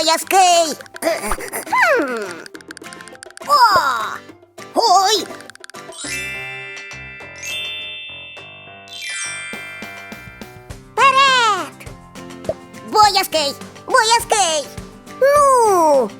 Боязкий. Хм. О! Ой! Вперед! Боязкий! Боязкий! Ну!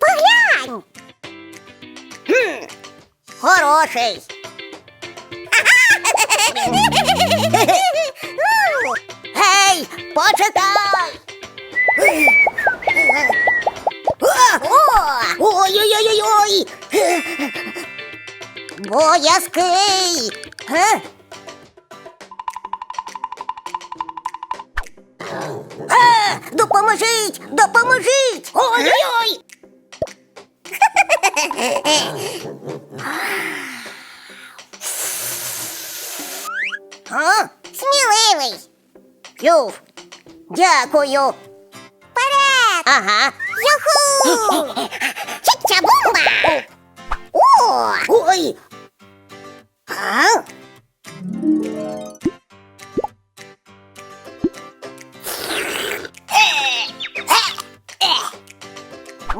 Поглянь! Хм, Хороший! Гей, почекай! Ой-ой-ой-ой! Боязкий! Е, Допоможіть! Допоможіть! Ой-ой-ой! А? Сміливий! Клюв! Дякую! Вперед! Ага! Юху! Чича-бумба! О! Ой! А?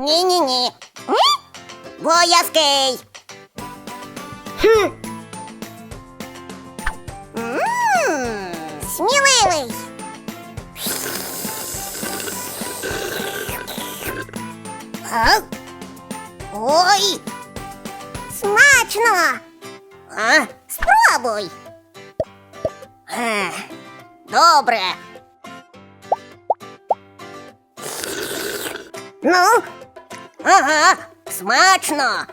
Ні-ні-ні. М? Боязкий. Хм. М, Сміливий. А? Ой! Смачно! А? Спробуй. Е, Добре. Ну? Ага, смачно.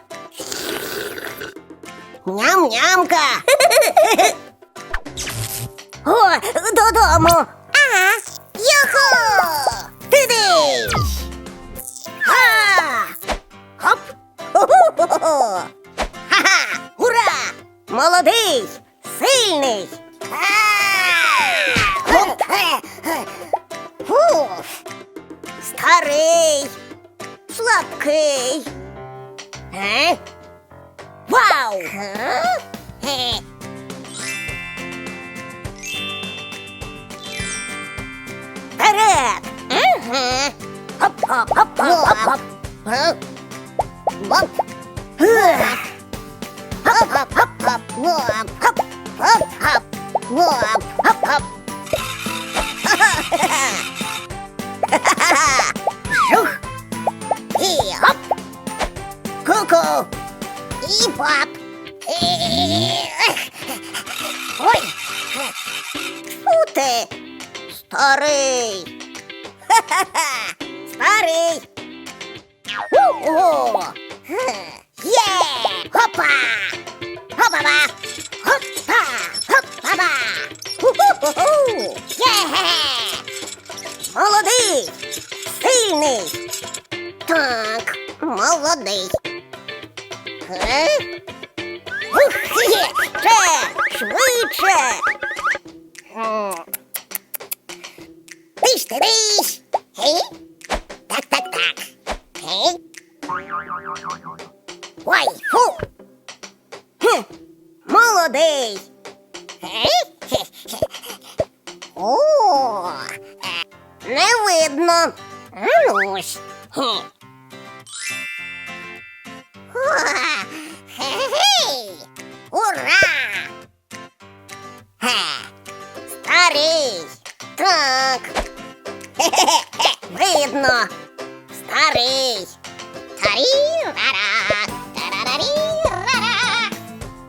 Ням-нямка. О, додому. Ага. Юху! Тидиш! Ха! Хоп! Ху-ху-ху-ху! Ха-ха! Ура! Молодий! Сильний! Фу! Старий! Слабкий! Е? Вау! Е? Вперед! Ага. Хоп, хоп, хоп, хоп, хоп, І хоп. Ку-ку. І пап. Ой. Фу ти. Старий. Ха-ха-ха! Старий! О! Є! Хопа! Хопа-ба! Хопа! Хопа-ба! Ху-ху-ху-ху! Є! Молодий! Сильний! Так, молодий. Е? Ух! Швидше! Тиш ти тиш! Так, так, так. Ой, фу! Хм, молодий! О, е, не видно. А Ура! Ге. Старий! Так. Хе-хе-хе, видно. Старий. Тарі-ра-ра, тарарарі-ра-ра.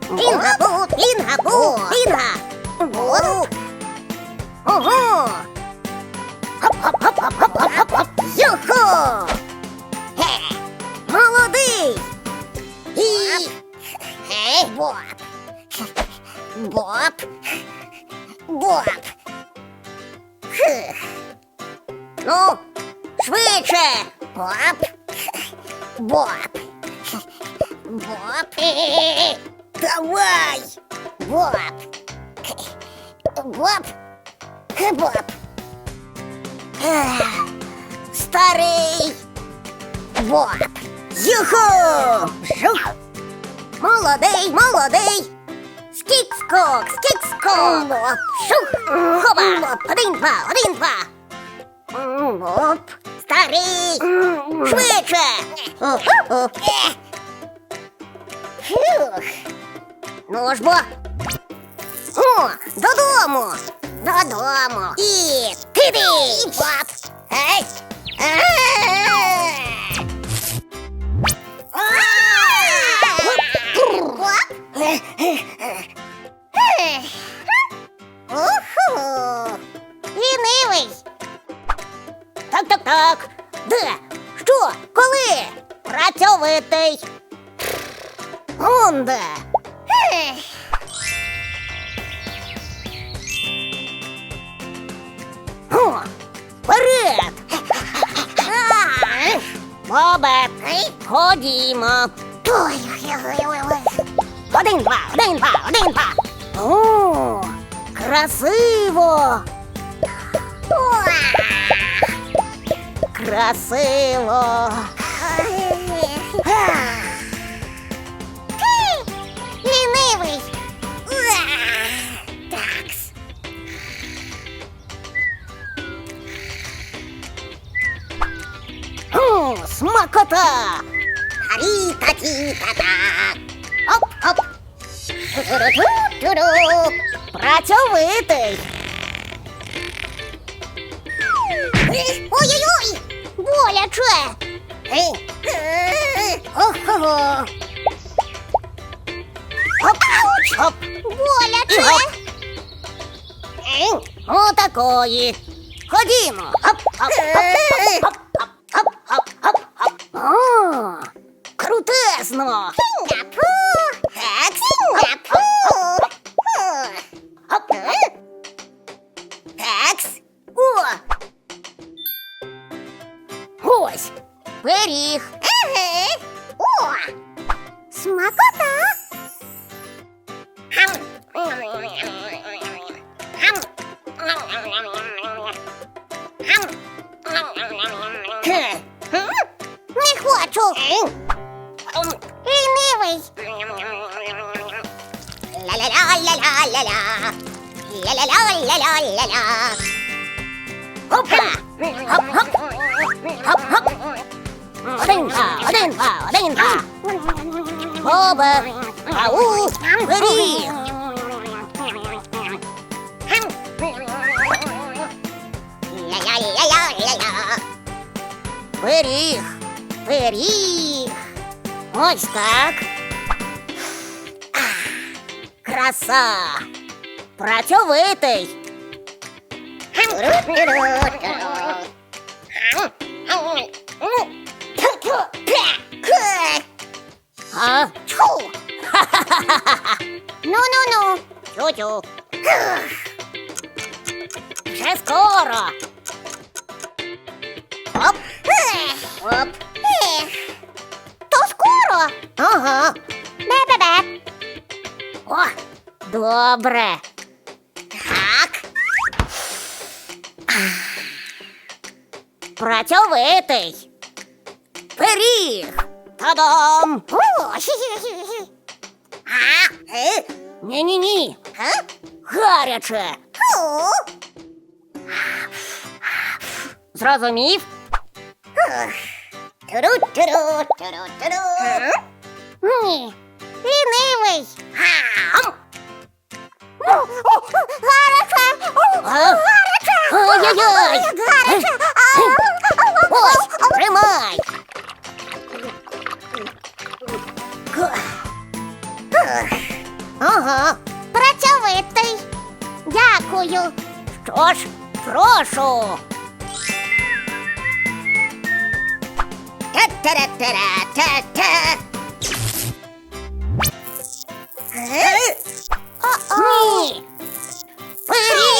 Пінга-бу, пінга-бу, пінга. Бу. Боб. Боб. Боб. Ну, швидше. Боб. Боб. Боб. Давай. Боб. Боб. Боб. Старий. Боб. Юху! Жух. Молодий, молодий. Скік-скок, скік-скок. Шух. Хоба. Один, два, один, два. Оп. Старий. Швидше. О-хо-хо. Фух. Ну ж бо. О, додому. Додому. І туди. Боб. Ей. Уху! Лінивий! Так, так, так. Де? Що? Коли? Працьовитий. Онде. О, вперед! Бобе, ходімо. Ой, ой, ой, ой Один, два, один, два, один, два. О, красиво. Красиво. Лінивий. Такс. О, смакота! Тарі-та-ті-та-та! Оп-оп! Ту-ру-ту-ту-ру! Працьовитий! Ой-ой-ой! Боляче! Ого! Оп, оп! Боляче! Оп! Отакої! Ходімо! Оп, оп, оп, оп, оп, оп, оп, оп, оп. О, крутесно! Пиріг. Ага. О! Смакота. Хам. Хам. Хм. Не хочу. Лінивий. Ля-ля-ля-ля-ля-ля-ля. Ля-ля-ля-ля-ля-ля-ля. Опа! Хоп-хоп! Хоп-хоп! Один, два, один, два, один, два. Бобе, ау, пиріг. Ля-ля-ля-ля-ля-ля. Пиріг, пиріг. Ось так. Ах, Краса. Працьовитий. А? Чу. Ну-ну-ну. Тю-тю. Вже скоро. Оп. Оп. То скоро. Ага. Бе-бе-бе. О, добре. Так. Працьовитий Пиріг. Та-дам! О, хі-хі-хі-хі. А? Е? Ні-ні-ні. А? Гаряче. О. Зрозумів? Туру-туру, туру-туру. Ні. Дякую. Що ж, прошу. Та-та-та-та-та-та. Э? Ні. Ну? Пиріг!